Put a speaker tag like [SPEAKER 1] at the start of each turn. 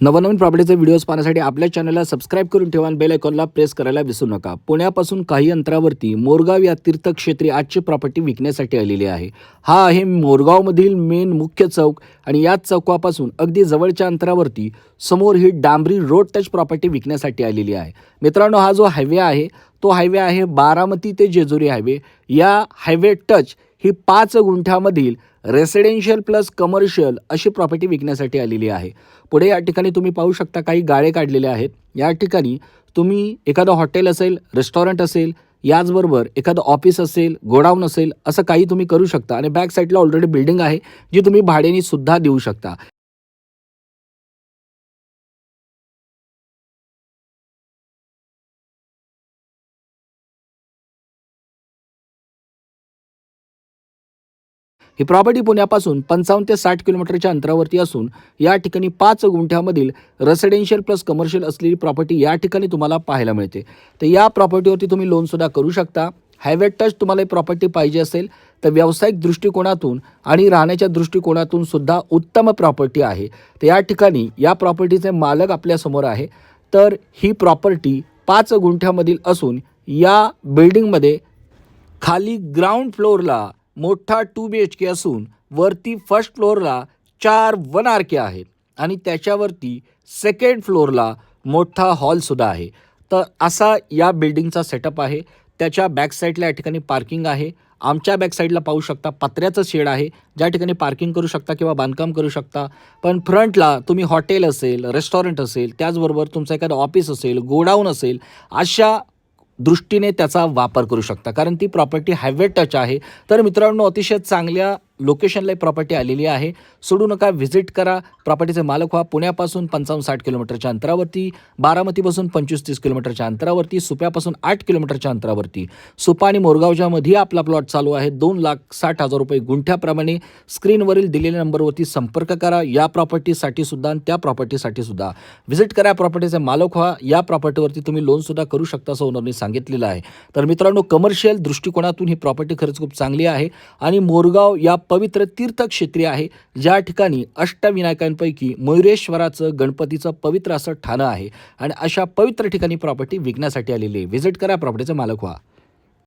[SPEAKER 1] नवनवीन प्रॉपर्टीचे व्हिडिओज पाहण्यासाठी आपल्या चॅनलला सबस्क्राईब करून ठेवा आणि बेल आयकॉनला प्रेस करायला विसरू नका. पुण्यापासून काही अंतरावरती मोरगाव या तीर्थक्षेत्री आजची प्रॉपर्टी विकण्यासाठी आलेली आहे. हा आहे मोरगावमधील मेन मुख्य चौक आणि याच चौकापासून अगदी जवळच्या अंतरावरती समोर ही डांबरी रोड टच प्रॉपर्टी विकण्यासाठी आलेली आहे. मित्रांनो हा जो हायवे आहे तो हायवे आहे बारामती ते जेजुरी हायवे या हायवे टच ही पाच गुंठ्यामधील रेसिडेन्शियल प्लस कमर्शियल अशी प्रॉपर्टी विकण्यासाठी आलेली आहे. पुढे या ठिकाणी तुम्ही पाहू शकता काही गाळे काढलेले आहेत. या ठिकाणी तुम्ही एखादं हॉटेल असेल रेस्टॉरंट असेल याचबरोबर एखादं ऑफिस असेल गोडाऊन असेल असं काही तुम्ही करू शकता. आणि बॅक साईडला ऑलरेडी बिल्डिंग आहे जी तुम्ही भाड्याने सुद्धा देऊ शकता. ही प्रॉपर्टी पुण्यापासून पंचावन्न ते साठ किलोमीटरच्या अंतरावरती असून या ठिकाणी पाच गुंठ्यामधील रेसिडेन्शियल प्लस कमर्शियल असलेली प्रॉपर्टी या ठिकाणी तुम्हाला पाहायला मिळते. तर या प्रॉपर्टीवरती तुम्ही लोनसुद्धा करू शकता. हायवे टच तुम्हाला ही प्रॉपर्टी पाहिजे असेल तर व्यावसायिक दृष्टिकोनातून आणि राहण्याच्या दृष्टिकोनातून सुद्धा उत्तम प्रॉपर्टी आहे. तर या ठिकाणी या प्रॉपर्टीचे मालक आपल्यासमोर आहे. तर ही प्रॉपर्टी पाच गुंठ्यामधील असून या बिल्डिंगमध्ये खाली ग्राउंड फ्लोअरला मोठा टू बी एच के असून वरती फर्स्ट फ्लोअरला चार वन आर के आहेत आणि त्याच्यावरती सेकंड फ्लोअरला मोठा हॉलसुद्धा आहे. तर असा या बिल्डिंगचा सेटअप आहे. त्याच्या बॅक साईडला या ठिकाणी पार्किंग आहे. आमच्या बॅक साईडला पाहू शकता पत्र्याचं शेड आहे. ज्या ठिकाणी पार्किंग करू शकता किंवा बांधकाम करू शकता. पण फ्रंटला तुम्ही हॉटेल असेल रेस्टॉरंट असेल त्याचबरोबर तुमचं एखादं ऑफिस असेल गोडाऊन असेल अशा दृष्टीने त्याचा वापर करू शकता. कारण ती प्रॉपर्टी हायवे टच आहे. तर मित्रांनो अतिशय चांगल्या लोकेशनला प्रॉपर्टी आलेली आहे. सोडू नका व्हिजिट करा. प्रॉपर्टीचे मालक व्हा. पुण्यापासून पंचावन्न साठ किलोमीटरच्या अंतरावरती बारामतीपासून पंचवीस तीस किलोमीटरच्या अंतरावरती सुप्यापासून आठ किलोमीटरच्या अंतरावरती. सुपा आणि मोरगावच्यामध्ये आपला प्लॉट चालू आहे. दोन लाख साठ हजार रुपये गुंठ्याप्रमाणे स्क्रीनवरील दिलेल्या नंबरवरती संपर्क करा. या प्रॉपर्टीसाठी सुद्धा आणि त्या प्रॉपर्टीसाठी सुद्धा. व्हिजिट करा प्रॉपर्टीचे मालक व्हा. या प्रॉपर्टीवरती तुम्ही लोनसुद्धा करू शकता असं ओनरने सांगितलेलं आहे. तर मित्रांनो कमर्शियल दृष्टिकोनातून ही प्रॉपर्टी खरंच खूप चांगली आहे. आणि मोरगाव या पवित्र तीर्थक्षेत्री आहे. ज्या ठिकाणी अष्टविनायकांपैकी मयुरेश्वराचं गणपतीचं पवित्र असं ठाणं आहे. आणि अशा पवित्र ठिकाणी प्रॉपर्टी विकण्यासाठी आलेली आहे. व्हिजिट करा प्रॉपर्टीचा मालक व्हा.